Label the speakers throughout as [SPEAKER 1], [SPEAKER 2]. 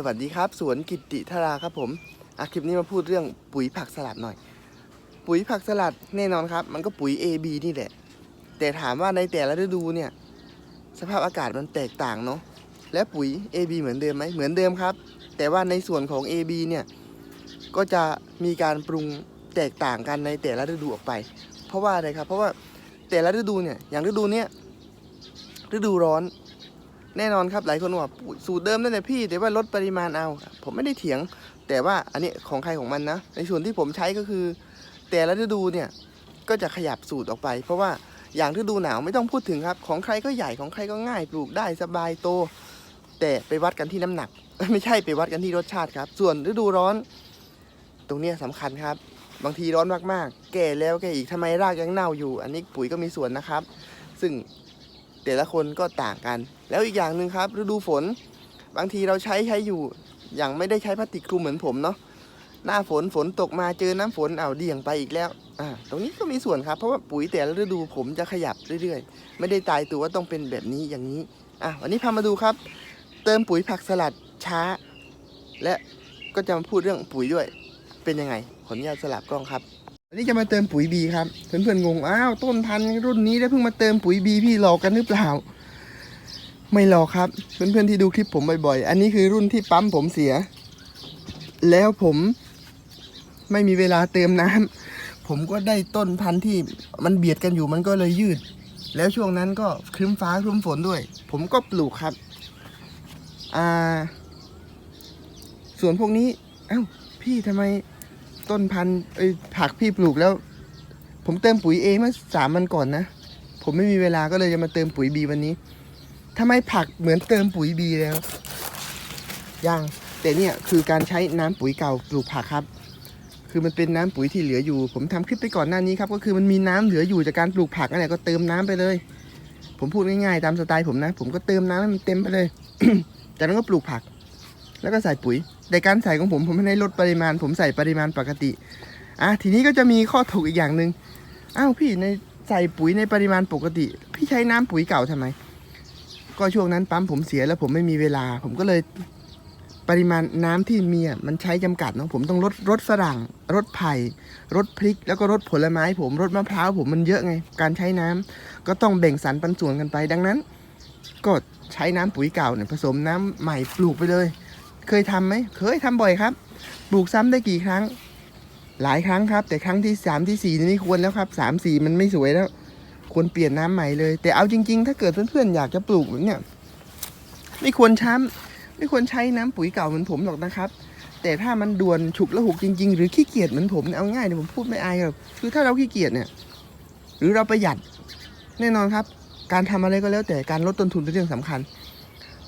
[SPEAKER 1] สวัสดีครับ สวนกิติธาราครับผมอะคลิปนี้มาพูดเรื่องปุ๋ยผักสลัดหน่อย ปุ๋ยผักสลัดแน่นอนครับ มันก็ปุ๋ย AB นี่แหละ แต่ถามว่าในแต่ละฤดูเนี่ย สภาพอากาศมันแตกต่างเนาะและปุ๋ย AB เหมือนเดิมไหมเหมือนเดิมครับ แต่ว่าในส่วนของ AB เนี่ยก็จะมีการปรุงแตกต่างกันในแต่ละฤดูออกไป เพราะว่าอะไรครับ เพราะว่าแต่ละฤดูเนี่ยอย่างฤดูเนี้ยฤดูร้อน แน่นอนครับหลายคนบอกสูตรเดิมนั่นแหละพี่ แต่ว่าลดปริมาณเอา ผมไม่ได้เถียง แต่ว่าอันนี้ของใครของมันนะ ในส่วนที่ผมใช้ก็คือ แต่ละฤดูเนี่ยก็จะขยับสูตรออกไป เพราะว่าอย่างฤดูหนาวไม่ต้องพูดถึงครับ ของใครก็ใหญ่ของใครก็ง่ายปลูกได้สบายโต แต่ไปวัดกันที่น้ำหนัก ไม่ใช่ไปวัดกันที่รสชาติครับ ส่วนฤดูร้อน ตรงนี้ยสำคัญครับ บางทีร้อนมากๆ แก่แล้วแก่อีกทำไมรากยังเน่าอยู่ อันนี้ปุ๋ยก็มีส่วนนะครับ ซึ่ง แต่ละคนก็ต่างกัน แล้วอีกอย่างหนึ่งครับฤดูฝน บางทีเราใช้ใช้อยู่ อย่างไม่ได้ใช้พลาสติกคลุมเหมือนผมเนาะหน้าฝนฝนตกมาเจอน้ำฝนเอาเดี่ยงไปอีกแล้วอ่าตรงนี้ก็มีส่วนครับเพราะว่าปุ๋ยแต่ละฤดูผมจะขยับเรื่อยๆ ไม่ได้ตายตัวว่าต้องเป็นแบบนี้อย่างนี้อะวันนี้พามาดูครับ เติมปุ๋ยผักสลัดช้า และก็จะมาพูดเรื่องปุ๋ยด้วย เป็นยังไงขออนุญาตสลับกล้องครับ วันนี้จะมาเติมปุ๋ยบีครับ เพื่อนๆงง อ้าว ต้นพันธุ์รุ่นนี้แล้เพิ่งมาเติมปุ๋ยบีพี่หลอกกันหรือเปล่า ไม่หลอกครับ เพื่อนๆที่ดูคลิปผมบ่อยๆ อันนี้คือรุ่นที่ปั๊มผมเสีย แล้วผมไม่มีเวลาเติมน้ำผมก็ได้ต้นพันธุ์ที่มันเบียดกันอยู่มันก็เลยยืด แล้วช่วงนั้นก็ครึ้มฟ้าครึ้มฝนด้วย ผมก็ปลูกครับ อ่า ส่วนพวกนี้ เอ้า พี่ทำไม ต้นพันธุ์เอ้ผักพี่ปลูกแล้ว ผมเติมปุ๋ยเอเมื่อสามวันก่อนนะ ผมไม่มีเวลาก็เลยจะมาเติมปุ๋ยบีวันนี้ทำไมผักเหมือนเติมปุ๋ยบีแล้วยังแต่เนี่ยคือการใช้น้ำปุ๋ยเก่าปลูกผักครับ คือมันเป็นน้ำปุ๋ยที่เหลืออยู่ ผมทำคลิปไปก่อนหน้านี้ครับก็คือมันมีน้ำเหลืออยู่จากการปลูกผักนั่นแหละก็เติมน้ำไปเลย ผมพูดง่ายๆตามสไตล์ผมนะ ผมก็เติมน้ำให้มันเต็มไปเลย จากนั้นก็ปลูกผัก แล้วก็ใส่ปุ๋ย แต่การใส่ของผมผมไม่ได้ลดปริมาณ ผมใส่ปริมาณปกติอะทีนี้ก็จะมีข้อถกอีกอย่างหนึ่งอ้าวพี่ในใส่ปุ๋ยในปริมาณปกติ พี่ใช้น้ำปุ๋ยเก่าทำไม ก็ช่วงนั้นปั๊มผมเสียแล้วผมไม่มีเวลา ผมก็เลยปริมาณน้ำที่มีอะมันใช้จำกัดเนาะผมต้องลดรถฝรั่งรถไผ่รถพริก แล้วก็รถผลไม้ ผมรถมะพร้าวผมมันเยอะไง การใช้น้ำก็ต้องแบ่งสรรปันส่วนกันไป ดังนั้น ก็ใช้น้ำปุ๋ยเก่าเนี่ยผสมน้ำใหม่ปลูกไปเลย เคยทำไหมเคยทำบ่อยครับ ปลูกซ้ำได้กี่ครั้ง หลายครั้งครับ แต่ครั้งที่สามที่สี่นี่ควรแล้วครับสามสี่มันไม่สวยแล้ว ควรเปลี่ยนน้ำใหม่เลย แต่เอาจริง ๆ ถ้าเกิดเพื่อนๆอยากจะปลูกแบบเนี่ยไม่ควรช้ำไม่ควรใช้น้ำปุ๋ยเก่าเหมือนผมหรอกนะครับ แต่ถ้ามันด่วนฉุกละหุกจริง ๆ หรือขี้เกียจเหมือนผมเนี่ยเอาง่ายเนี่ยผมพูดไม่อายหรอกคือถ้าเราขี้เกียจเนี่ย หรือเราประหยัดแน่นอนครับ การทำอะไรก็แล้วแต่การลดต้นทุนเป็นเรื่องสำคัญ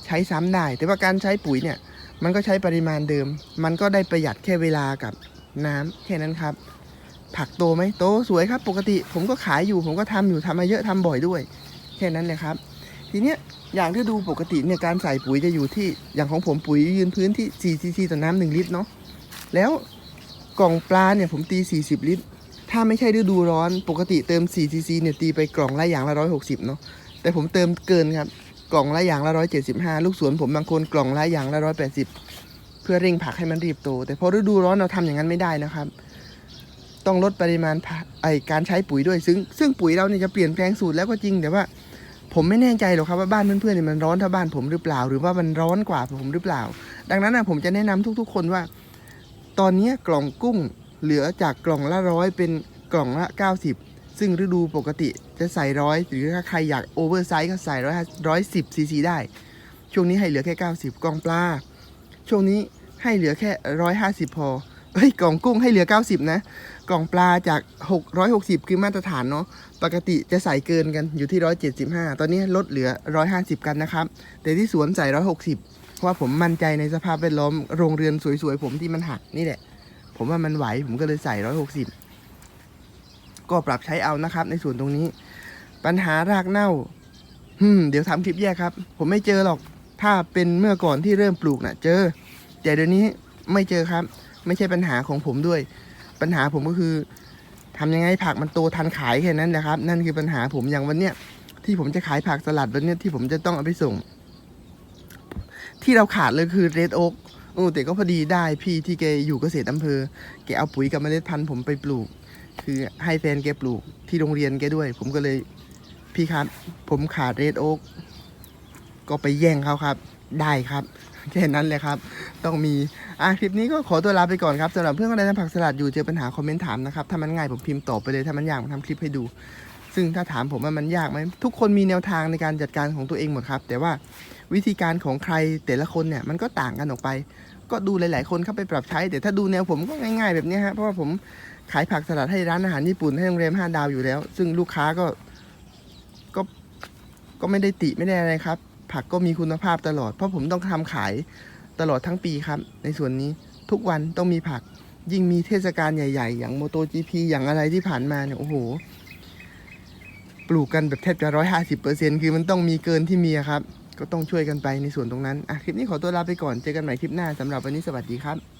[SPEAKER 1] ใช้ซ้ำได้ แต่ว่าการใช้ปุ๋ยเนี่ย มันก็ใช้ปริมาณเดิม มันก็ได้ประหยัดแค่เวลากับน้ำแค่นั้นครับ ผักโตไหมโตสวยครับ ปกติผมก็ขายอยู่ ผมก็ทำอยู่ทำมาเยอะทำบ่อยด้วย แค่นั้นเลยครับ ทีเนี้ยอย่างที่ดูปกติเนี่ยการใส่ปุ๋ยจะอยู่ที่อย่างของผมปุ๋ยยืนพื้นที่4ซีซีต่อน้ำหนึ่งลิตรเนาะแล้วกล่องปลาเนี่ยผมตี 40 ลิตร ถ้าไม่ใช่ฤดูร้อนปกติเติม4ซีซีเนี่ยตีไปกล่องละอย่างละ160เนาะแต่ผมเติมเกินครับ กล่องละอย่างละ175ลูกสวนผมบางคนกล่องละอย่างละ180เพื่อเร่งผักให้มันรีบโต แต่พอฤดูร้อนเราทำอย่างนั้นไม่ได้นะครับ ต้องลดปริมาณกไอการใช้ปุ๋ยด้วยซึ่ง ซึ่งปุ๋ยเราเนี่ยจะเปลี่ยนแปลงสูตรแล้วก็จริงแต่ว่า ผมไม่แน่ใจหรอกครับว่าบ้านเพื่อนๆเนี่ยมันร้อนเท่าบ้านผมหรือเปล่า หรือว่ามันร้อนกว่าผมหรือเปล่า ดังนั้นนะผมจะแนะนำทุก ๆ คนว่า ตอนนี้กล่องกุ้งเหลือจากกล่องละร้อยเป็นกล่องละ 90 ซึ่งฤดูปกติจะใส่ร้อยหรือถ้าใครอยากโอเวอร์ไซส์ก็ใส่ร้อยร้อยสิบซีซีได้ ช่วงนี้ให้เหลือแค่ 90กล่องปลา ช่วงนี้ให้เหลือแค่ร้อยห้าสิบพอเฮ้ยกล่องกุ้งให้เหลือ 90 นะ กล่องปลาจาก 660 คือมาตรฐานเนาะปกติจะใส่เกินกันอยู่ที่ 175 ตอนนี้ลดเหลือ 150 กันนะครับ แต่ที่สวนใส่ 160 เพราะว่าผมมั่นใจในสภาพแวดล้อมโรงเรือนสวยๆ ผมที่มันหักนี่แหละ ผมว่ามันไหวผมก็เลยใส่ 160 ก็ปรับใช้เอานะครับ ในส่วนตรงนี้ ปัญหารากเน่าฮึมเดี๋ยวทำคลิปแยกครับ ผมไม่เจอหรอกถ้าเป็นเมื่อก่อนที่เริ่มปลูกนะ่ะ เจอ แต่เดี๋ยวนี้ไม่เจอครับ ไม่ใช่ปัญหาของผมด้วย ปัญหาผมก็คือทำยังไงผักมันโตทันขายแค่นั้นแหละครับ นั่นคือปัญหาผมอย่างวันเนี้ยที่ผมจะขายผักสลัดวันเนี้ยที่ผมจะต้องเอาไปส่ง ที่เราขาดเลยคือเรดโอ๊กอ้แต่ก็พอดีได้พี่ที่แกอยู่เกษตรอำเภอแกเอาปุ๋ยกับเมล็ดพันธุ์ผมไปปลูก คือให้แฟนแกปลูกที่โรงเรียนแกด้วย ผมก็เลยพี่ครับ ผมขาดเรดโอ๊กก็ไปแย่งเขาครับ ได้ครับ แค่นั้นเลยครับ ต้องมี อะคลิปนี้ก็ขอตัวลาไปก่อนครับสำหรับเพื่อนคนใดทำผักสลัดอยู่เจอปัญหาคอมเมนต์ถามนะครับ ถ้ามันง่ายผมพิมพ์ตอบไปเลย ถ้ามันยากผมทำคลิปให้ดู ซึ่งถ้าถามผมว่ามันยากไหมทุกคนมีแนวทางในการจัดการของตัวเองหมดครับ แต่ว่าวิธีการของใครแต่ละคนเนี่ยมันก็ต่างกันออกไป ก็ดูหลาย ๆ คนเข้าไปปรับใช้ แต่ถ้าดูแนวผมก็ง่าย ๆ แบบนี้ฮะเพราะว่าผมขายผักสลัดให้ร้านอาหารญี่ปุ่นให้โรงแรมห้าดาวอยู่แล้ว ซึ่งลูกค้าก็ก็ก็ไม่ได้ติไม่ได้อะไรครับ ผักก็มีคุณภาพตลอด เพราะผมต้องทำขายตลอดทั้งปีครับ ในส่วนนี้ทุกวันต้องมีผักยิ่งมีเทศกาลใหญ่ ๆ อย่างโมโต GP อย่างอะไรที่ผ่านมาเนี่ยโอ้โห ปลูกกันแบบแทบจะร้อยห้าสิบเปอร์เซ็นคือมันต้องมีเกินที่มีครับ ก็ต้องช่วยกันไปในส่วนตรงนั้นอะคลิปนี้ขอตัวลาไปก่อนเจอกันใหม่คลิปหน้าสำหรับวันนี้สวัสดีครับ